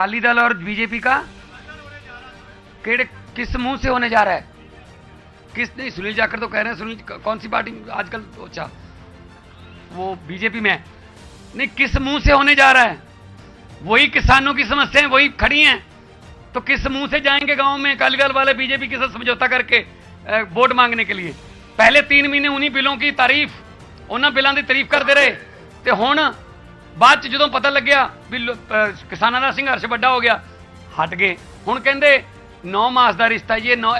अकाली दल और बीजेपी का केड़े किस मुंह से होने जा रहा है किस नहीं सुनील जाकर तो कह रहे हैं सुनील कौन सी पार्टी आजकल तो अच्छा वो बीजेपी में है नहीं किस मुंह से होने जा रहा है वही किसानों की समस्याएं वही खड़ी हैं तो किस मुंह से जाएंगे गांव में अकाली दल वाले बीजेपी के साथ समझौता करके अ, वोट मांगने के लिए पहले तीन महीने उन्हीं बिलों की तारीफ ਉਹਨਾਂ ਬਿੱਲਾਂ ਦੀ ਤਾਰੀਫ ਕਰਦੇ ਰਹੇ ਤੇ ਹੁਣ ਬਾਅਦ ਚ ਜਦੋਂ ਪਤਾ ਲੱਗਿਆ ਵੀ ਲੋ- ਅਹ ਕਿਸਾਨਾਂ ਦਾ ਸੰਘਰਸ਼ ਵੱਡਾ ਹੋ ਗਿਆ ਹਟ ਗਏ ਹੁਣ ਕਹਿੰਦੇ 9 ਮਾਸ ਦਾ ਰਿਸ਼ਤਾ ਇਹ 9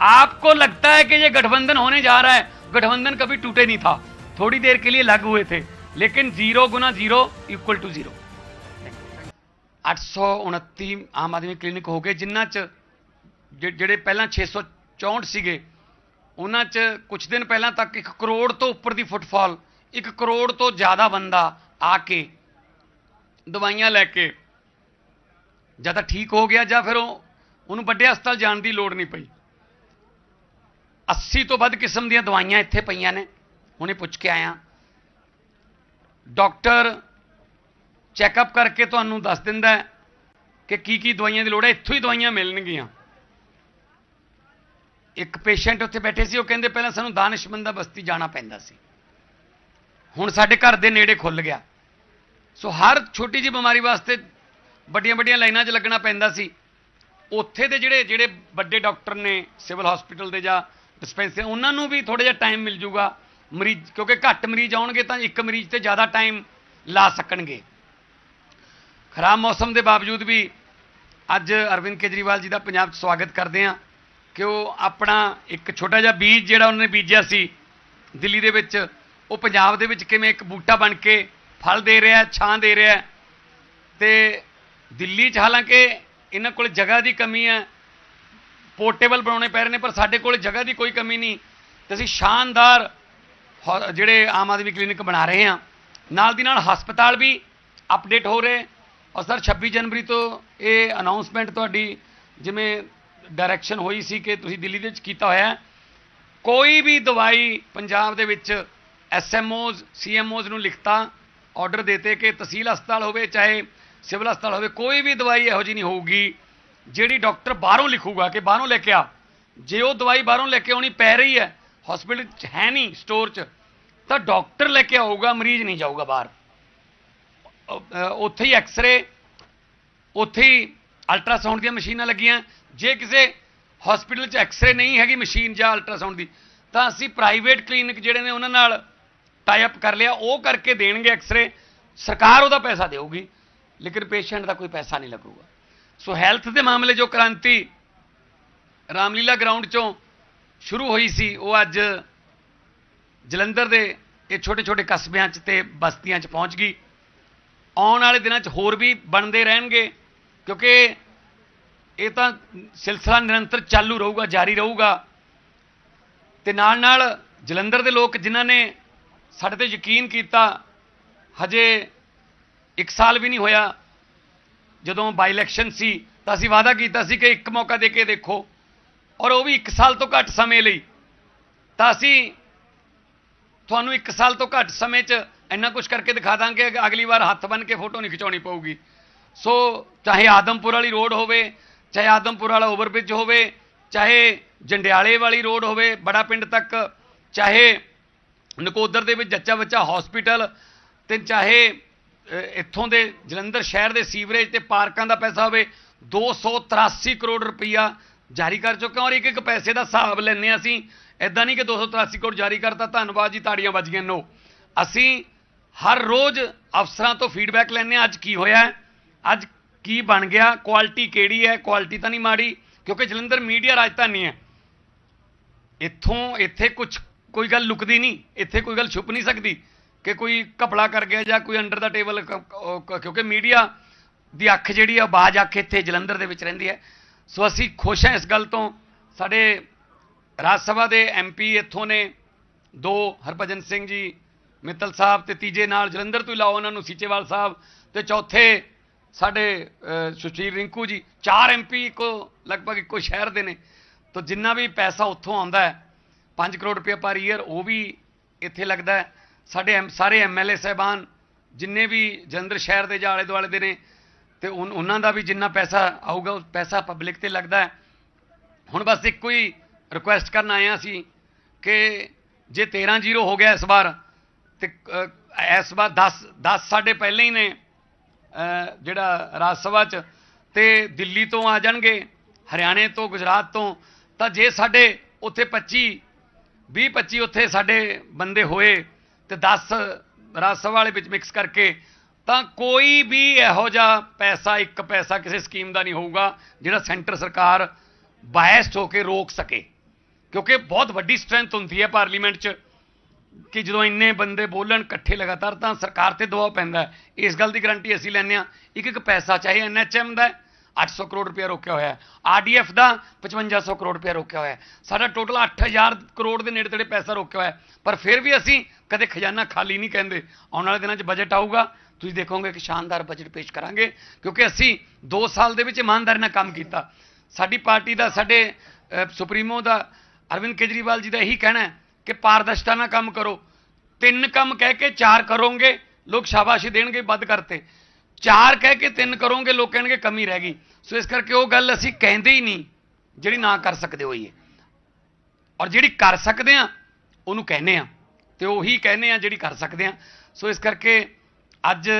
आपको लगता है कि ये गठबंधन होने जा रहा है गठबंधन कभी टूटे नहीं था थोड़ी देर के लिए लग हुए थे लेकिन zero Guna zero equal to zero 829 Aam Aadmi clinic ਹੋ ਗਏ ਜਿਨ੍ਹਾਂ ਚ ਜਿ- ਜਿਹੜੇ ਪਹਿਲਾਂ 664 ਸੀਗੇ ਉਹਨਾਂ ਚ ਕੁਝ ਦਿਨ ਪਹਿਲਾਂ ਤੱਕ 1 ਕਰੋੜ ਤੋਂ ਉੱਪਰ ਦੀ ਫੁੱਟਫਾਲ 1 ਕਰੋੜ ਤੋਂ ਜ਼ਿਆਦਾ ਬੰਦਾ ਆ ਕੇ ਦਵਾਈਆਂ ਲੈ ਕੇ ਜਾਂ ਤਾਂ ਠੀਕ ਹੋ ਗਿਆ ਜਾਂ ਫਿਰ ਉਹ ਉਹਨੂੰ ਵੱਡੇ ਹਸਪਤਾਲ ਜਾਣ ਦੀ ਲੋੜ ਨਹੀਂ ਪਈ। 80 ਤੋਂ ਵੱਧ ਕਿਸਮ ਦੀਆਂ ਦਵਾਈਆਂ ਇੱਥੇ ਪਈਆਂ ਨੇ। ਹੁਣੇ ਪੁੱਛ ਕੇ ਆਇਆ। ਡਾਕਟਰ ਚੈੱਕਅਪ ਕਰਕੇ ਤੁਹਾਨੂੰ ਦੱਸ ਦਿੰਦਾ ਕਿ ਕੀ ਕੀ ਦਵਾਈਆਂ ਦੀ ਲੋੜ ਹੈ। ਇੱਥੋਂ ਹੀ ਦਵਾਈਆਂ ਮਿਲਣਗੀਆਂ। ਇੱਕ ਪੇਸ਼ੈਂਟ ਉੱਥੇ ਬੈਠੇ ਸੀ, ਉਹ ਕਹਿੰਦੇ ਪਹਿਲਾਂ ਸਾਨੂੰ ਦਾਨਿਸ਼ਮੰਦਾ ਬਸਤੀ ਜਾਣਾ ਪੈਂਦਾ ਸੀ। ਹੁਣ ਸਾਡੇ ਘਰ ਦੇ ਨੇੜੇ ਖੁੱਲ ਗਿਆ। ਸੋ ਹਰ ਛੋਟੀ ਜਿਹੀ ਬਿਮਾਰੀ ਵਾਸਤੇ ਵੱਡੀਆਂ ਵੱਡੀਆਂ ਲਾਈਨਾਂ 'ਚ ਲੱਗਣਾ ਪੈਂਦਾ ਸੀ। ਉੱਥੇ ਦੇ ਜਿਹੜੇ ਜਿਹੜੇ ਵੱਡੇ ਡਾਕਟਰ ਨੇ, ਸਿਵਲ ਹਸਪੀਟਲ ਦੇ ਜਾਂ ਡਿਸਪੈਂਸਰੀ, ਉਹਨਾਂ ਨੂੰ ਵੀ ਥੋੜਾ ਜਿਹਾ ਟਾਈਮ ਮਿਲ ਜੂਗਾ। ਮਰੀਜ਼, ਕਿਉਂਕਿ ਘੱਟ ਮਰੀਜ਼ ਆਉਣਗੇ ਤਾਂ ਇੱਕ ਮਰੀਜ਼ ਤੇ ਜ਼ਿਆਦਾ ਟਾਈਮ ਲਾ ਸਕਣਗੇ। ਖਰਾਬ ਮੌਸਮ ਦੇ ਬਾਵਜੂਦ ਵੀ ਅੱਜ ਅਰਵਿੰਦ ਕੇਜਰੀਵਾਲ ਜੀ ਦਾ ਪੰਜਾਬ 'ਚ ਸਵਾਗਤ ਕਰਦੇ ਹਾਂ ਕਿ ਉਹ ਆਪਣਾ ਇੱਕ ਛੋਟਾ ਜਿਹਾ ਬੀਜ ਜਿਹੜਾ ਉਹਨੇ ਬੀਜਿਆ ਸੀ, ਦਿੱਲੀ ਦੇ ਵਿੱਚ ਉਹ ਪੰਜਾਬ ਦੇ ਵਿੱਚ ਕਿਵੇਂ ਇੱਕ ਬੂਟਾ ਬਣ ਕੇ ਫਲ ਦੇ ਰਿਹਾ ਛਾਂ ਦੇ ਰਿਹਾ ਹੈ। ਤੇ ਦਿੱਲੀ 'ਚ ਹਾਲਾਂਕਿ ਇਹਨਾਂ ਕੋਲ ਜਗ੍ਹਾ ਦੀ ਕਮੀ ਹੈ। ਪੋਰਟੇਬਲ ਬਣਾਉਣੇ ਪੈ ਰਹੇ ਨੇ, ਪਰ ਸਾਡੇ ਕੋਲ ਜਗ੍ਹਾ ਦੀ ਕੋਈ ਕਮੀ ਨਹੀਂ। ਤੇ ਅਸੀਂ ਸ਼ਾਨਦਾਰ ਹੋ- ਜਿਹੜੇ ਆਮ ਆਦਮੀ ਕਲੀਨਿਕ ਬਣਾ ਰਹੇ ਹਾਂ। ਨਾਲ ਦੀ ਨਾਲ ਹਸਪਤਾਲ ਵੀ ਅਪਡੇਟ ਹੋ ਰਹੇ। ਔਰ ਸਰ 26 ਜਨਵਰੀ ਤੋਂ ਇਹ ਅਨਾਉਂਸਮੈਂਟ ਤੁਹਾਡੀ ਜਿਵੇਂ ਡਾਇਰੈਕਸ਼ਨ ਹੋਈ ਸੀ ਕਿ ਤੁਸੀਂ ਦਿੱਲੀ ਦੇ ਵਿੱਚ ਕੀਤਾ ਹੋਇਆ ਕੋਈ ਵੀ ਦਵਾਈ ਪੰਜਾਬ ਦੇ ਵਿੱਚ ਐਸਐਮਓਜ਼ ਸੀਐਮਓਜ਼ ਨੂੰ ਲਿਖਤਾ ਆਰਡਰ ਦੇਤੇ ਕਿ ਤਹਿਸੀਲ ਹਸਪਤਾਲ ਹੋਵੇ, ਚਾਹੇ ਸਿਵਲ ਹਸਪਤਾਲ ਹੋਵੇ, ਕੋਈ ਵੀ ਦਵਾਈ ਇਹੋ ਜਿਹੀ ਨਹੀਂ ਹੋਊਗੀ, ਜਿਹੜੀ ਡਾਕਟਰ ਬਾਹਰੋਂ ਲਿਖੂਗਾ ਕਿ ਬਾਹਰੋਂ ਲੈ ਕੇ ਆ। ਜੇ ਉਹ ਦਵਾਈ ਬਾਹਰੋਂ ਲੈ ਕੇ ਆਉਣੀ ਪੈ ਰਹੀ ਹੈ ਹਸਪੀਟਲ 'ਚ ਹੈ ਨਹੀਂ ਸਟੋਰ 'ਚ, ਤਾਂ ਡਾਕਟਰ ਲੈ ਕੇ ਆਊਗਾ, ਮਰੀਜ਼ ਨਹੀਂ ਜਾਊਗਾ ਬਾਹਰ। ਉੱਥੇ ਹੀ ਐਕਸ-ਰੇ ਉੱਥੇ ਹੀ ਅਲਟਰਾਸਾਊਂਡ ਦੀਆਂ ਮਸ਼ੀਨਾਂ ਲੱਗੀਆਂ। ਜੇ ਕਿਸੇ ਹਸਪੀਟਲ 'ਚ ਐਕਸ-ਰੇ ਨਹੀਂ ਹੈਗੀ ਮਸ਼ੀਨ ਜਾਂ ਅਲਟਰਾਸਾਊਂਡ ਦੀ, ਤਾਂ ਅਸੀਂ ਪ੍ਰਾਈਵੇਟ ਕਲੀਨਿਕ ਜਿਹੜੇ ਨੇ ਉਹਨਾਂ ਨਾਲ ਟਾਈ ਅਪ ਕਰ ਲਿਆ, ਉਹ ਕਰਕੇ ਦੇਣਗੇ ਐਕਸਰੇ ਸਰਕਾਰ ਉਹਦਾ ਪੈਸਾ ਦੇਊਗੀ, ਲੇਕਿਨ ਪੇਸ਼ੈਂਟ ਦਾ ਕੋਈ ਪੈਸਾ ਨਹੀਂ ਲੱਗੂਗਾ। ਸੋ ਹੈਲਥ ਦੇ ਮਾਮਲੇ ਜੋ ਕ੍ਰਾਂਤੀ ਰਾਮਲੀਲਾ ਗਰਾਊਂਡ ਚੋਂ ਸ਼ੁਰੂ ਹੋਈ ਸੀ, ਉਹ ਅੱਜ ਜਲੰਧਰ ਦੇ ਇਹ ਛੋਟੇ ਛੋਟੇ ਕਸਬਿਆਂ 'ਚ ਤੇ ਬਸਤੀਆਂ 'ਚ ਪਹੁੰਚ ਗਈ। ਆਉਣ ਵਾਲੇ ਦਿਨਾਂ 'ਚ ਹੋਰ ਵੀ ਬਣਦੇ ਰਹਿਣਗੇ, ਕਿਉਂਕਿ ਇਹ ਤਾਂ ਸਿਲਸਿਲਾ ਨਿਰੰਤਰ ਚਾਲੂ ਰਹੂਗਾ, ਜਾਰੀ ਰਹੂਗਾ। ਤੇ ਨਾਲ ਨਾਲ ਜਲੰਧਰ ਦੇ ਲੋਕ ਜਿਨ੍ਹਾਂ ਨੇ ਸਾਡੇ ਤੇ ਯਕੀਨ ਕੀਤਾ, ਹਜੇ 1 ਸਾਲ ਵੀ ਨਹੀਂ ਹੋਇਆ। ਜਦੋਂ ਬਾਈ ਇਲੈਕਸ਼ਨ ਸੀ, ਤਾਂ ਅਸੀਂ ਵਾਅਦਾ ਕੀਤਾ ਸੀ ਕਿ ਇੱਕ ਮੌਕਾ ਦੇ ਕੇ ਦੇਖੋ। ਔਰ ਉਹ ਵੀ 1 ਸਾਲ ਤੋਂ ਘੱਟ ਸਮੇਂ ਲਈ। ਤਾਂ ਅਸੀਂ ਤੁਹਾਨੂੰ 1 ਸਾਲ ਤੋਂ ਘੱਟ ਸਮੇਂ 'ਚ ਇੰਨਾ ਕੁਝ ਕਰਕੇ ਦਿਖਾ ਦਾਂਗੇ ਕਿ ਅਗਲੀ ਵਾਰ ਹੱਥ ਬੰਨ ਕੇ ਫੋਟੋ ਨਹੀਂ ਖਿਚਾਉਣੀ ਪਊਗੀ। ਸੋ ਚਾਹੇ ਆਦਮਪੁਰ ਵਾਲੀ ਰੋਡ ਹੋਵੇ, ਚਾਹੇ ਆਦਮਪੁਰ ਵਾਲਾ ਓਵਰਬ੍ਰਿਜ ਹੋਵੇ, ਚਾਹੇ ਜੰਡਿਆਲੇ ਵਾਲੀ ਰੋਡ ਹੋਵੇ, ਬੜਾ ਪਿੰਡ ਤੱਕ, ਚਾਹੇ ਨਕੋਦਰ ਦੇ ਵਿੱਚ ਜੱਚਾ ਬੱਚਾ ਹਸਪੀਟਲ ਤੇ ਚਾਹੇ ਇੱਥੋਂ ਦੇ ਜਲੰਧਰ ਸ਼ਹਿਰ ਦੇ ਸੀਵਰੇਜ ਤੇ ਪਾਰਕਾਂ ਦਾ ਪੈਸਾ ਹੋਵੇ 283 ਕਰੋੜ ਰੁਪਈਆ ਜਾਰੀ ਕਰ ਚੁੱਕੇ ਔਰ ਇੱਕ ਇੱਕ ਪੈਸੇ ਦਾ ਹਿਸਾਬ ਲੈਂਦੇ ਹਾਂ ਅਸੀਂ। ਐਦਾਂ ਨਹੀਂ ਕਿ 283 ਕਰੋੜ ਜਾਰੀ ਕਰਤਾ, ਧੰਨਵਾਦ ਜੀ, ਤਾੜੀਆਂ ਵੱਜ ਗਈਆਂ। ਨੋ। ਅਸੀਂ ਹਰ ਰੋਜ਼ ਅਫਸਰਾਂ ਤੋਂ ਫੀਡਬੈਕ ਲੈਂਦੇ ਹਾਂ, ਅੱਜ ਕੀ ਹੋਇਆ ਅੱਜ ਕੀ ਬਣ ਗਿਆ? ਕੁਆਲਿਟੀ ਕਿਹੜੀ ਹੈ? ਕੁਆਲਿਟੀ ਤਾਂ ਨਹੀਂ ਮਾੜੀ, ਕਿਉਂਕਿ ਜਲੰਧਰ ਮੀਡੀਆ ਰਾਜਧਾਨੀ ਹੈ। ਇੱਥੋਂ, ਇੱਥੇ ਕੁਝ ਕੋਈ ਗੱਲ ਲੁਕਦੀ ਨਹੀਂ, ਇੱਥੇ ਕੋਈ ਗੱਲ ਛੁਪ ਨਹੀਂ ਸਕਦੀ ਕਿ ਕੋਈ ਘਪਲਾ ਕਰ ਗਿਆ ਜਾਂ ਕੋਈ ਅੰਡਰ ਦਾ ਟੇਬਲ ਕਿਉਂਕਿ ਮੀਡੀਆ ਦੀ ਅੱਖ ਜਿਹੜੀ ਆ ਬਾਜ ਅੱਖ ਇੱਥੇ ਜਲੰਧਰ ਦੇ ਵਿੱਚ ਰਹਿੰਦੀ ਹੈ। ਸੋ ਅਸੀਂ ਖੁਸ਼ ਹਾਂ ਇਸ ਗੱਲ ਤੋਂ। ਸਾਡੇ ਰਾਜ ਸਭਾ ਦੇ ਐਮਪੀ ਇੱਥੋਂ ਨੇ, ਦੋ ਹਰਭਜਨ ਸਿੰਘ ਜੀ, ਮਿੱਤਲ ਸਾਹਿਬ ਤੇ ਤੀਜੇ ਨਾਲ ਜਲੰਧਰ ਤੋਂ ਲਾਓ ਉਹਨਾਂ ਨੂੰ ਸੀਚੇਵਾਲ ਸਾਹਿਬ ਤੇ ਚੌਥੇ ਸਾਡੇ ਸੁਸ਼ੀਲ ਰਿੰਕੂ ਜੀ, ਚਾਰ ਐਮਪੀ ਕੋ ਲਗਭਗ ਇੱਕੋ ਸ਼ਹਿਰ ਦੇ ਨੇ। ਤਾਂ ਜਿੰਨਾ ਵੀ ਪੈਸਾ ਉੱਥੋਂ ਆਉਂਦਾ ਹੈ 5 ਕਰੋੜ ਰੁਪਏ ਪਰ ਈਅਰ ਉਹ ਵੀ ਇੱਥੇ ਲੱਗਦਾ ਹੈ। ਸਾਡੇ ਐਮ- ਸਾਰੇ ਐਮਐਲਏ ਸਹਿਬਾਨ, ਜਿੰਨੇ ਵੀ ਜਲੰਧਰ ਸ਼ਹਿਰ ਦੇ ਜਾਂ ਆਲੇ ਦੁਆਲੇ ਦੇ ਨੇ, ਤੇ ਉਹਨਾਂ ਦਾ ਵੀ ਜਿੰਨਾ ਪੈਸਾ ਆਊਗਾ, ਉਹ ਪੈਸਾ ਪਬਲਿਕ ਤੇ ਲੱਗਦਾ ਹੈ। ਹੁਣ ਬਸ ਇੱਕੋ ਹੀ ਰਿਕੁਐਸਟ ਕਰਨ ਆਏ ਹਾਂ ਅਸੀਂ ਕਿ ਜੇ 13 ਜ਼ੀਰੋ ਹੋ ਗਿਆ ਇਸ ਵਾਰ, ਤੇ ਇਸ ਵਾਰ 10 10 ਸਾਡੇ ਪਹਿਲੇ ਹੀ ਨੇ ਜਿਹੜਾ ਰਾਜ ਸਭਾ ਚ, ਤੇ ਦਿੱਲੀ ਤੋਂ ਆ ਜਾਣਗੇ, ਹਰਿਆਣੇ ਤੋਂ, ਗੁਜਰਾਤ ਤੋਂ, ਤਾਂ ਜੇ ਸਾਡੇ ਉੱਥੇ 25 20 25 ਉੱਥੇ ਸਾਡੇ ਬੰਦੇ ਹੋਏ ਤੇ 10 ਰਾਜ ਸਭਾ ਵਾਲੇ ਵਿੱਚ ਮਿਕਸ ਕਰਕੇ, ਤਾਂ ਕੋਈ ਵੀ ਇਹੋ ਜਿਹਾ ਪੈਸਾ, ਇੱਕ ਪੈਸਾ ਕਿਸੇ ਸਕੀਮ ਦਾ ਨਹੀਂ ਹੋਊਗਾ ਜਿਹੜਾ ਸੈਂਟਰ ਸਰਕਾਰ ਬਾਇਸਡ ਹੋ ਕੇ ਰੋਕ ਸਕੇ। ਕਿਉਂਕਿ ਬਹੁਤ ਵੱਡੀ ਸਟਰੈਂਥ ਹੁੰਦੀ ਹੈ ਪਾਰਲੀਮੈਂਟ 'ਚ ਕਿ ਜਦੋਂ ਇੰਨੇ ਬੰਦੇ ਬੋਲਣ ਇਕੱਠੇ ਲਗਾਤਾਰ, ਤਾਂ ਸਰਕਾਰ ਤੇ ਦਬਾਅ ਪੈਂਦਾ ਇਸ ਗੱਲ ਦੀ ਗਾਰੰਟੀ ਅਸੀਂ ਲੈਂਦੇ ਹਾਂ ਇੱਕ ਇੱਕ ਪੈਸਾ ਚਾਹੇ ਐਨਐਚਐਮ ਦਾ 800 ਕਰੋੜ ਰੁਪਇਆ ਰੋਕਿਆ ਹੋਇਆ ਹੈ। ਆਰਡੀਐਫ ਦਾ 5500 ਕਰੋੜ ਰੁਪਇਆ ਰੋਕਿਆ ਹੋਇਆ ਹੈ। ਸਾਡਾ ਟੋਟਲ 8000 ਕਰੋੜ ਦੇ ਨੇੜੇ ਤੇੜੇ ਪੈਸਾ ਰੋਕਿਆ ਹੋਇਆ ਪਰ ਫਿਰ ਵੀ ਅਸੀਂ ਕਦੇ ਖਜ਼ਾਨਾ ਖਾਲੀ ਨਹੀਂ ਕਹਿੰਦੇ। ਆਉਣ ਵਾਲੇ ਦਿਨਾਂ 'ਚ ਬਜਟ ਆਊਗਾ। ਤੁਸੀਂ ਦੇਖੋਗੇ ਕਿ ਸ਼ਾਨਦਾਰ ਬਜਟ ਪੇਸ਼ ਕਰਾਂਗੇ। ਕਿਉਂਕਿ ਅਸੀਂ 2 ਸਾਲ ਦੇ ਵਿੱਚ ਇਮਾਨਦਾਰੀ ਨਾਲ ਕੰਮ ਕੀਤਾ। ਸਾਡੀ ਪਾਰਟੀ ਦਾ, ਸਾਡੇ ਸੁਪਰੀਮੋ ਦਾ, ਅਰਵਿੰਦ ਕੇਜਰੀਵਾਲ ਜੀ ਦਾ ਇਹੀ ਕਹਿਣਾ ਹੈ ਕਿ ਪਾਰਦਰਸ਼ਤਾ ਨਾਲ ਕੰਮ ਕਰੋ। ਤਿੰਨ ਕੰਮ ਕਹਿ ਕੇ ਚਾਰ ਕਰੋਗੇ। ਲੋਕ ਸ਼ਾਬਾਸ਼ੀ ਦੇਣਗੇ, ਵੱਧ ਕਰਤੇ। ਚਾਰ ਕਹਿ ਕੇ ਤਿੰਨ ਕਰੋਗੇ, ਲੋਕ ਕਹਿਣਗੇ ਕਮੀ ਰਹਿ ਗਈ। ਸੋ ਇਸ ਕਰਕੇ ਉਹ ਗੱਲ ਅਸੀਂ ਕਹਿੰਦੇ ਹੀ ਨਹੀਂ, ਜਿਹੜੀ ਨਾ ਕਰ ਸਕਦੇ ਹੋਈਏ। ਔਰ ਜਿਹੜੀ ਕਰ ਸਕਦੇ ਆ ਉਹਨੂੰ ਕਹਿੰਦੇ ਆ ਤੇ ਉਹੀ ਕਹਿੰਦੇ ਆ ਜਿਹੜੀ ਕਰ ਸਕਦੇ ਆ ਸੋ ਇਸ ਕਰਕੇ ਅੱਜ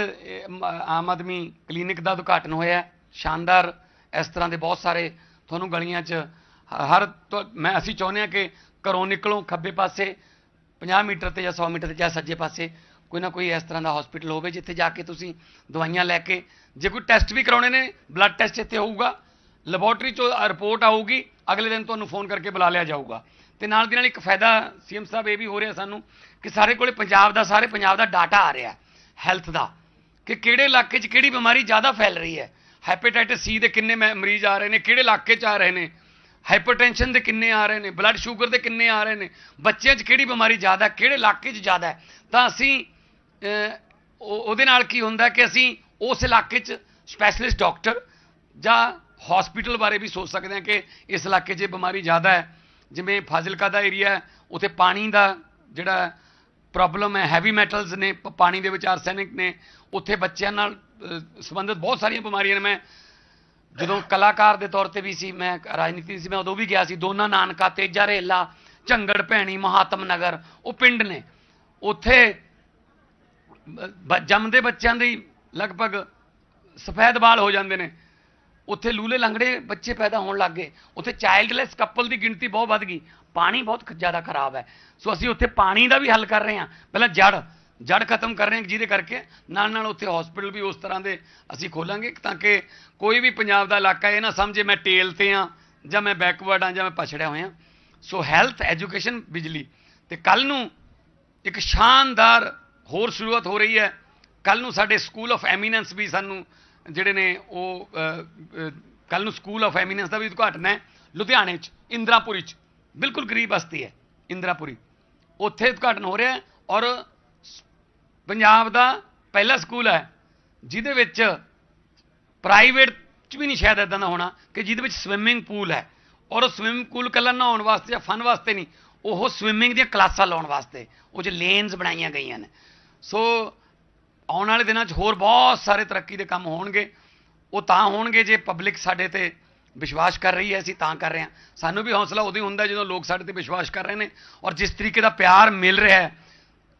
ਆਮ ਆਦਮੀ ਕਲੀਨਿਕ ਦਾ ਉਦਘਾਟਨ ਹੋਇਆ ਸ਼ਾਨਦਾਰ ਇਸ ਤਰ੍ਹਾਂ ਦੇ ਬਹੁਤ ਸਾਰੇ ਤੁਹਾਨੂੰ ਗਲੀਆਂ 'ਚ ਹ- ਹਰ ਤੋਂ- ਮੈਂ ਅਸੀਂ ਚਾਹੁੰਦੇ ਆ ਕਿ ਘਰੋਂ ਨਿਕਲੋ ਖੱਬੇ ਪਾਸੇ 50 ਮੀਟਰ ਤੇ ਜਾਂ 100 ਮੀਟਰ ਤੇ ਜਾਂ ਸੱਜੇ ਪਾਸੇ। ਕੋਈ ਨਾ ਕੋਈ ਇਸ ਤਰ੍ਹਾਂ ਦਾ ਹਸਪੀਟਲ ਹੋਵੇ ਜਿੱਥੇ ਜਾ ਕੇ ਤੁਸੀਂ ਦਵਾਈਆਂ ਲੈ ਕੇ, ਜੇ ਕੋਈ ਟੈਸਟ ਵੀ ਕਰਾਉਣੇ ਨੇ ਬਲੱਡ ਟੈਸਟ ਇੱਥੇ ਹੋਊਗਾ ਲੈਬੋਰਟਰੀ ਚੋਂ ਰਿਪੋਰਟ ਆਊਗੀ, ਅਗਲੇ ਦਿਨ ਤੁਹਾਨੂੰ ਫੋਨ ਕਰਕੇ ਬੁਲਾ ਲਿਆ ਜਾਊਗਾ। ਤੇ ਨਾਲ ਦੀ ਨਾਲ ਇੱਕ ਫਾਇਦਾ ਸੀਐਮ ਸਾਹਿਬ ਇਹ ਵੀ ਹੋ ਰਿਹਾ ਸਾਨੂੰ ਕਿ ਸਾਰੇ ਕੋਲੇ ਪੰਜਾਬ ਦਾ, ਸਾਰੇ ਪੰਜਾਬ ਦਾ ਡਾਟਾ ਆ ਰਿਹਾ ਹੈਲਥ ਦਾ, ਕਿ ਕਿਹੜੇ ਇਲਾਕੇ 'ਚ ਕਿਹੜੀ ਬਿਮਾਰੀ ਜ਼ਿਆਦਾ ਫੈਲ ਰਹੀ ਹੈ ਹੈਪੇਟਾਈਟਿਸ ਸੀ ਦੇ ਕਿੰਨੇ ਮੈ- ਮਰੀਜ਼ ਆ ਰਹੇ ਨੇ, ਕਿਹੜੇ ਇਲਾਕੇ 'ਚ ਆ ਰਹੇ ਨੇ ਹਾਈਪਰਟੈਂਸ਼ਨ ਦੇ ਕਿੰਨੇ ਆ ਰਹੇ ਨੇ ਬਲੱਡ ਸ਼ੂਗਰ ਦੇ ਕਿੰਨੇ ਆ ਰਹੇ ਨੇ, ਬੱਚਿਆਂ 'ਚ ਕਿਹੜੀ ਬਿਮਾਰੀ ਜ਼ਿਆਦਾ ਕਿਹੜੇ ਇਲਾਕੇ 'ਚ ਜ਼ਿਆਦਾ ਤਾਂ ਅਸੀਂ ਉਹਦੇ ਨਾਲ ਕੀ ਹੁੰਦਾ ਕਿ ਅਸੀਂ ਉਸ ਇਲਾਕੇ 'ਚ ਸਪੈਸ਼ਲਿਸਟ ਡਾਕਟਰ ਜਾਂ ਹਸਪੀਟਲ ਬਾਰੇ ਵੀ ਸੋਚ ਸਕਦੇ ਹਾਂ ਕਿ ਇਸ ਇਲਾਕੇ 'ਚ ਇਹ ਬਿਮਾਰੀ ਜ਼ਿਆਦਾ ਹੈ। ਜਿਵੇਂ ਫਾਜ਼ਿਲਕਾ ਦਾ ਏਰੀਆ ਉੱਥੇ ਪਾਣੀ ਦਾ ਜਿਹੜਾ ਪ੍ਰੋਬਲਮ ਹੈ ਹੈਵੀ ਮੈਟਲਸ ਨੇ, ਪ- ਪਾਣੀ ਦੇ ਵਿੱਚ ਆਰਸੈਨਿਕ ਨੇ, ਉੱਥੇ ਬੱਚਿਆਂ ਨਾਲ ਸੰਬੰਧਿਤ ਬਹੁਤ ਸਾਰੀਆਂ ਬਿਮਾਰੀਆਂ ਨੇ। ਮੈਂ ਜਦੋਂ ਕਲਾਕਾਰ ਦੇ ਤੌਰ ਤੇ ਵੀ ਸੀ, ਮੈਂ ਰਾਜਨੀਤੀ ਸੀ, ਮੈਂ ਉਦੋਂ ਵੀ ਗਿਆ ਸੀ, ਦੋਨਾਂ ਨਾਨਕਾ, ਤੇਜਾ ਰੇਲਾ, ਝੰਗੜ ਭੈਣੀ, ਮਹਾਤਮ ਨਗਰ, ਉਹ ਪਿੰਡ ਨੇ। ਉੱਥੇ ਜੰਮਦੇ ਬੱਚਿਆਂ ਦੇ ਲਗਭਗ ਸਫੈਦ ਵਾਲ ਹੋ ਜਾਂਦੇ ਨੇ। ਉੱਥੇ ਲੂਲੇ ਲੰਗੜੇ ਬੱਚੇ ਪੈਦਾ ਹੋਣ ਲੱਗ ਗਏ। ਉੱਥੇ ਚਾਈਲਡਲੈਸ ਕਪਲ ਦੀ ਗਿਣਤੀ ਬਹੁਤ ਵੱਧ ਗਈ। ਪਾਣੀ ਬਹੁਤ ਜ਼ਿਆਦਾ ਖਰਾਬ ਹੈ। ਸੋ ਅਸੀਂ ਉੱਥੇ ਪਾਣੀ ਦਾ ਵੀ ਹੱਲ ਕਰ ਰਹੇ ਹਾਂ। ਪਹਿਲਾਂ ਜੜ ਜੜ ਖਤਮ ਕਰ ਰਹੇ ਹਾਂ ਜਿਹਦੇ ਕਰਕੇ ਨਾਲ ਨਾਲ ਉੱਥੇ ਹਸਪੀਟਲ ਵੀ ਉਸ ਤਰ੍ਹਾਂ ਦੇ ਅਸੀਂ ਖੋਲਾਂਗੇ ਤਾਂ ਕਿ ਕੋਈ ਵੀ ਪੰਜਾਬ ਦਾ ਇਲਾਕਾ ਇਹ ਨਾ ਸਮਝੇ ਮੈਂ ਟੇਲ ਤੇ ਆ ਜਾਂ ਮੈਂ ਬੈਕਵਰਡ ਆ ਜਾਂ ਮੈਂ ਪਛੜਿਆ ਹੋਇਆ। ਸੋ ਹੈਲਥ ਐਜੂਕੇਸ਼ਨ ਬਿਜਲੀ। ਤੇ ਕੱਲ ਨੂੰ ਇੱਕ ਸ਼ਾਨਦਾਰ ਹੋਰ ਸ਼ੁਰੂਆਤ ਹੋ ਰਹੀ ਹੈ। ਕੱਲ ਨੂੰ ਸਾਡੇ ਸਕੂਲ ਆਫ ਐਮੀਨੈਂਸ ਵੀ ਸਾਨੂੰ ਜਿਹੜੇ ਨੇ ਉਹ ਕੱਲ ਨੂੰ ਸਕੂਲ ਆਫ ਐਮੀਨੈਂਸ ਦਾ ਵੀ ਉਦਘਾਟਨ ਹੈ। ਲੁਧਿਆਣੇ 'ਚ, ਇੰਦਰਾਪੁਰੀ 'ਚ। ਬਿਲਕੁਲ ਗਰੀਬ ਬਸਤੀ ਹੈ, ਇੰਦਰਾਪੁਰੀ। ਉੱਥੇ ਉਦਘਾਟਨ ਹੋ ਰਿਹਾ ਔਰ ਪੰਜਾਬ ਦਾ ਪਹਿਲਾ ਸਕੂਲ ਹੈ, ਜਿਹਦੇ ਵਿੱਚ ਪ੍ਰਾਈਵੇਟ ਚ ਵੀ ਨਹੀਂ ਸ਼ਾਇਦ ਇਦਾਂ ਦਾ ਹੋਣਾ ਕਿ ਜਿਹਦੇ ਵਿੱਚ ਸਵਿਮਿੰਗ ਪੂਲ ਹੈ। ਔਰ ਉਹ ਸਵਿਮਿੰਗ ਪੂਲ ਕੱਲਾ ਨਹਾਉਣ ਵਾਸਤੇ ਜਾਂ ਫਨ ਵਾਸਤੇ ਨਹੀਂ, ਉਹ ਸਵਿਮਿੰਗ ਦੀਆਂ ਕਲਾਸਾਂ ਲਾਉਣ ਵਾਸਤੇ, ਉਹ 'ਚ ਲੇਨਸ ਬਣਾਈਆਂ ਗਈਆਂ ਨੇ। ਸੋ ਆਉਣ ਵਾਲੇ ਦਿਨਾਂ 'ਚ ਹੋਰ ਬਹੁਤ ਸਾਰੇ ਤਰੱਕੀ ਦੇ ਕੰਮ ਹੋਣਗੇ। ਉਹ ਤਾਂ ਹੋਣਗੇ ਜੇ ਪਬਲਿਕ ਸਾਡੇ ਤੇ ਵਿਸ਼ਵਾਸ ਕਰ ਰਹੀ ਹੈ, ਅਸੀਂ ਤਾਂ ਕਰ ਰਹੇ ਹਾਂ। ਸਾਨੂੰ ਵੀ ਹੌਸਲਾ ਉਦੋਂ ਹੁੰਦਾ ਜਦੋਂ ਲੋਕ ਸਾਡੇ ਤੇ ਵਿਸ਼ਵਾਸ ਕਰ ਰਹੇ ਨੇ ਔਰ ਜਿਸ ਤਰੀਕੇ ਦਾ ਪਿਆਰ ਮਿਲ ਰਿਹਾ ਹੈ,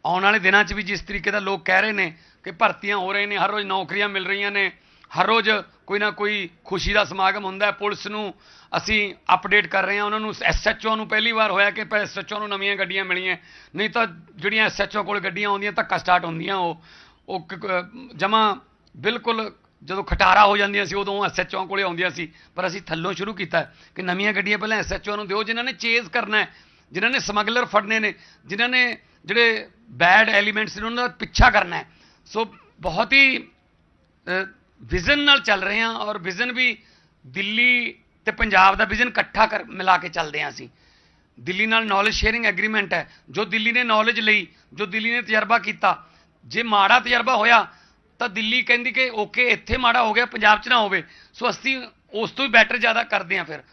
ਆਉਣ ਵਾਲੇ ਦਿਨਾਂ 'ਚ ਵੀ ਜਿਸ ਤਰੀਕੇ ਦਾ ਲੋਕ ਕਹਿ ਰਹੇ ਨੇ ਕਿ ਭਰਤੀਆਂ ਹੋ ਰਹੇ ਨੇ, ਹਰ ਰੋਜ਼ ਨੌਕਰੀਆਂ ਮਿਲ ਰਹੀਆਂ ਨੇ ਹਰ ਰੋਜ਼ ਕੋਈ ਨਾ ਕੋਈ ਖੁਸ਼ੀ ਦਾ ਸਮਾਗਮ ਹੁੰਦਾ ਹੈ। ਪੁਲਿਸ ਨੂੰ ਅਸੀਂ ਅਪਡੇਟ ਕਰ ਰਹੇ ਹਾਂ। ਉਹਨਾਂ ਨੂੰ ਐਸਐਚਓ ਨੂੰ ਪਹਿਲੀ ਵਾਰ ਹੋਇਆ ਕਿ ਐਸਐਚਓ ਨੂੰ ਨਵੀਆਂ ਗੱਡੀਆਂ ਮਿਲੀਆਂ। ਨਹੀਂ ਤਾਂ ਜਿਹੜੀਆਂ ਐਸਐਚਓ ਕੋਲ ਗੱਡੀਆਂ ਆਉਂਦੀਆਂ, ਧੱਕਾ ਸਟਾਰਟ ਹੁੰਦੀਆਂ ਉਹ। ਉਹ ਜਮਾ ਬਿਲਕੁਲ ਜਦੋਂ ਖਟਾਰਾ ਹੋ ਜਾਂਦੀਆਂ ਸੀ, ਉਦੋਂ ਐਸਐਚਓ ਕੋਲੇ ਆਉਂਦੀਆਂ ਸੀ। ਪਰ ਅਸੀਂ ਥੱਲੋਂ ਸ਼ੁਰੂ ਕੀਤਾ ਕਿ ਨਵੀਆਂ ਗੱਡੀਆਂ ਪਹਿਲਾਂ ਐਸਐਚਓ ਨੂੰ ਦਿਓ, ਜਿਨ੍ਹਾਂ ਨੇ ਚੇਜ਼ ਕਰਨਾ ਹੈ, ਜਿਨ੍ਹਾਂ ਨੇ ਸਮਗਲਰ ਫੜਨੇ ਨੇ, ਜਿਨ੍ਹਾਂ ਨੇ ਜਿਹੜੇ ਬੈਡ ਐਲੀਮੈਂਟਸ ਨੇ, ਉਹਨਾਂ ਦਾ ਪਿੱਛਾ ਕਰਨਾ ਹੈ। ਸੋ ਬਹੁਤ ਹੀ ਵਿਜ਼ਨ ਨਾਲ ਚੱਲ ਰਹੇ ਹਾਂ ਔਰ ਵਿਜ਼ਨ ਵੀ ਦਿੱਲੀ ਤੇ ਪੰਜਾਬ ਦਾ ਵਿਜ਼ਨ ਇਕੱਠਾ ਕਰ, ਮਿਲਾ ਕੇ ਚੱਲਦੇ ਹਾਂ ਅਸੀਂ। ਦਿੱਲੀ ਨਾਲ ਨੌਲੇਜ ਸ਼ੇਅਰਿੰਗ ਐਗਰੀਮੈਂਟ ਹੈ। ਜੋ ਦਿੱਲੀ ਨੇ ਨੌਲੇਜ ਲਈ, ਜੋ ਦਿੱਲੀ ਨੇ ਤਜਰਬਾ ਕੀਤਾ, ਜੇ ਮਾੜਾ ਤਜਰਬਾ ਹੋਇਆ, ਤਾਂ ਦਿੱਲੀ ਕਹਿੰਦੀ ਕਿ ਓਕੇ ਇੱਥੇ ਮਾੜਾ ਹੋ ਗਿਆ, ਪੰਜਾਬ 'ਚ ਨਾ ਹੋਵੇ। ਸੋ ਅਸੀਂ ਉਸ ਤੋਂ ਹੀ ਬੈਟਰ ਜ਼ਿਆਦਾ ਕਰਦੇ ਹਾਂ ਫਿਰ।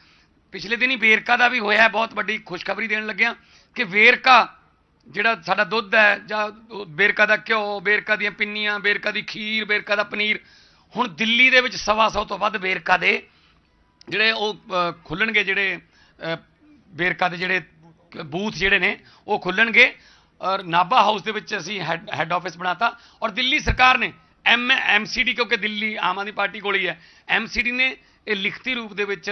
ਪਿਛਲੇ ਦਿਨੀ ਵੇਰਕਾ ਦਾ ਵੀ ਹੋਇਆ ਬਹੁਤ ਵੱਡੀ ਖੁਸ਼ਖਬਰੀ ਦੇਣ ਲੱਗਿਆ ਕਿ ਵੇਰਕਾ ਜਿਹੜਾ ਸਾਡਾ ਦੁੱਧ ਹੈ ਜਾਂ ਵੇਰਕਾ ਦਾ ਘਿਓ, ਵੇਰਕਾ ਦੀਆਂ ਪਿੰਨੀਆਂ, ਵੇਰਕਾ ਦੀ ਖੀਰ, ਵੇਰਕਾ ਦਾ ਪਨੀਰ ਹੁਣ ਦਿੱਲੀ ਦੇ ਵਿੱਚ ਸਵਾ ਸੌ ਤੋਂ ਵੱਧ ਵੇਰਕਾ ਦੇ ਜਿਹੜੇ ਉਹ ਅ, ਖੁੱਲਣਗੇ ਜਿਹੜੇ ਵੇਰਕਾ ਦੇ ਜਿਹੜੇ ਬੂਥ ਜਿਹੜੇ ਨੇ ਉਹ ਖੁੱਲਣਗੇ। ਔਰ ਨਾਭਾ ਹਾਊਸ ਦੇ ਵਿੱਚ ਅਸੀਂ ਹੈੱਡ ਹੈੱਡ ਆਫਿਸ ਬਣਾਤਾ। ਔਰ ਦਿੱਲੀ ਸਰਕਾਰ ਨੇ ਐਮ ਐਮਸੀਡੀ ਕਿਉਂਕਿ ਦਿੱਲੀ ਆਮ ਆਦਮੀ ਪਾਰਟੀ ਕੋਲ ਹੀ ਹੈ ਐਮਸੀਡੀ ਨੇ ਇਹ ਲਿਖਤੀ ਰੂਪ ਦੇ ਵਿੱਚ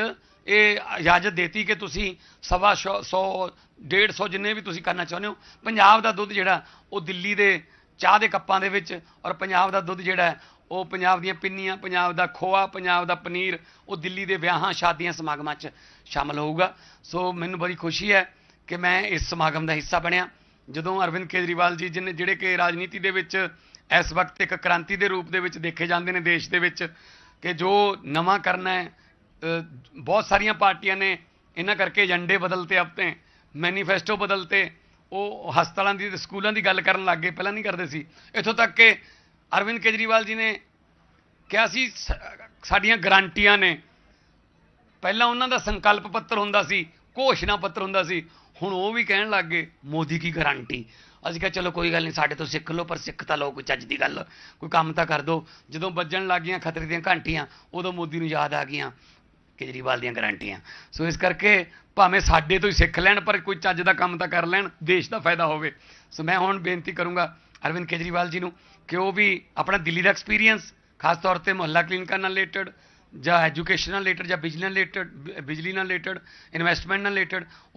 ਇਹ ਇਜਾਜ਼ਤ ਦੇਤੀ ਕਿ ਤੁਸੀਂ ਸਵਾ ਸੌ ਸੌ, ਡੇਢ ਸੌ ਜਿੰਨੇ ਵੀ ਤੁਸੀਂ ਕਰਨਾ ਚਾਹੁੰਦੇ ਹੋ ਪੰਜਾਬ ਦਾ ਦੁੱਧ ਜਿਹੜਾ ਉਹ ਦਿੱਲੀ ਦੇ ਚਾਹ ਦੇ ਕੱਪਾਂ ਦੇ ਵਿੱਚ ਔਰ ਪੰਜਾਬ ਦਾ ਦੁੱਧ ਜਿਹੜਾ ਉਹ ਪੰਜਾਬ ਦੀਆਂ ਪਿੰਨੀਆਂ, ਪੰਜਾਬ ਦਾ ਖੋਆ, ਪੰਜਾਬ ਦਾ ਪਨੀਰ, ਉਹ ਦਿੱਲੀ ਦੇ ਵਿਆਹਾਂ, ਸ਼ਾਦੀਆਂ, ਸਮਾਗਮਾਂ 'ਚ ਸ਼ਾਮਲ ਹੋਊਗਾ। ਸੋ ਮੈਨੂੰ ਬੜੀ ਖੁਸ਼ੀ ਹੈ ਕਿ ਮੈਂ ਇਸ ਸਮਾਗਮ ਦਾ ਹਿੱਸਾ ਬਣਿਆ। ਜਦੋਂ ਅਰਵਿੰਦ ਕੇਜਰੀਵਾਲ ਜੀ ਜਿਹਨੇ ਜਿਹੜੇ ਕਿ ਰਾਜਨੀਤੀ ਦੇ ਵਿੱਚ ਇਸ ਵਕਤ ਇੱਕ ਕ੍ਰਾਂਤੀ ਦੇ ਰੂਪ ਦੇ ਵਿੱਚ ਦੇਖੇ ਜਾਂਦੇ ਨੇ ਦੇਸ਼ ਦੇ ਵਿੱਚ, ਕਿ ਜੋ ਨਵਾਂ ਕਰਨਾ ਹੈ ਬਹੁਤ ਸਾਰੀਆਂ ਪਾਰਟੀਆਂ ਨੇ ਇਹਨਾਂ ਕਰਕੇ ਏਜੰਡੇ ਬਦਲਤੇ ਆਪਣੇ, ਮੈਨੀਫੈਸਟੋ ਬਦਲਤੇ, ਉਹ ਹਸਪਤਾਲਾਂ ਦੀ ਤੇ ਸਕੂਲਾਂ ਦੀ ਗੱਲ ਕਰਨ ਲੱਗ ਗਏ, ਪਹਿਲਾਂ ਨਹੀਂ ਕਰਦੇ ਸੀ। ਇੱਥੋਂ ਤੱਕ ਕਿ ਅਰਵਿੰਦ ਕੇਜਰੀਵਾਲ ਜੀ ਨੇ ਕਿਹਾ ਸੀ, ਸ- ਸਾਡੀਆਂ ਗਰੰਟੀਆਂ ਨੇ। ਪਹਿਲਾਂ ਉਹਨਾਂ ਦਾ ਸੰਕਲਪ ਪੱਤਰ ਹੁੰਦਾ ਸੀ, ਘੋਸ਼ਣਾ ਪੱਤਰ ਹੁੰਦਾ ਸੀ, ਹੁਣ ਉਹ ਵੀ ਕਹਿਣ ਲੱਗ ਗਏ, ਮੋਦੀ ਕੀ ਗਾਰੰਟੀ? ਅਸੀਂ ਕਿਹਾ, ਚਲੋ ਕੋਈ ਗੱਲ ਨਹੀਂ, ਸਾਡੇ ਤੋਂ ਸਿੱਖ ਲਓ, ਪਰ ਸਿੱਖ ਤਾਂ ਲਓ ਕੋਈ ਚੱਜ ਦੀ ਗੱਲ, ਕੋਈ ਕੰਮ ਤਾਂ ਕਰ ਦਿਓ ਜਦੋਂ ਵੱਜਣ ਲੱਗ ਗਈਆਂ ਖਤਰੇ ਦੀਆਂ ਘੰਟੀਆਂ, ਉਦੋਂ ਮੋਦੀ ਨੂੰ ਯਾਦ ਆ ਗਈਆਂ ਕੇਜਰੀਵਾਲ ਦੀਆਂ ਗਾਰੰਟੀਆਂ। ਸੋ ਇਸ ਕਰਕੇ ਭਾਵੇਂ ਸਾਡੇ ਤੋਂ ਹੀ ਸਿੱਖ ਲੈਣ, ਪਰ ਕੋਈ ਚੱਜ ਦਾ ਕੰਮ ਤਾਂ ਕਰ ਲੈਣ, ਦੇਸ਼ ਦਾ ਫਾਇਦਾ ਹੋਵੇ। ਸੋ ਮੈਂ ਹੁਣ ਬੇਨਤੀ ਕਰੂੰਗਾ ਅਰਵਿੰਦ ਕੇਜਰੀਵਾਲ ਜੀ ਨੂੰ ਕਿ ਉਹ ਵੀ ਆਪਣਾ ਦਿੱਲੀ ਦਾ ਐਕਸਪੀਰੀਅੰਸ ਖਾਸ ਤੌਰ ਤੇ ਮੁਹੱਲਾ ਕਲੀਨਿਕਾਂ ਨਾਲ ਰਿਲੇਟਡ ਜਾਂ ਐਜੂਕੇਸ਼ਨ ਨਾਲ ਰਿਲੇਟਡ ਜਾਂ ਬਿਜਲੀ ਨਾਲ ਰਿਲੇਟਡ ਬਿਜਲੀ ਨਾਲ ਰਿਲੇਟਡ ਇਨਵੈਸਟਮੈਂਟ ਨਾਲ ਰਿਲੇਟਡ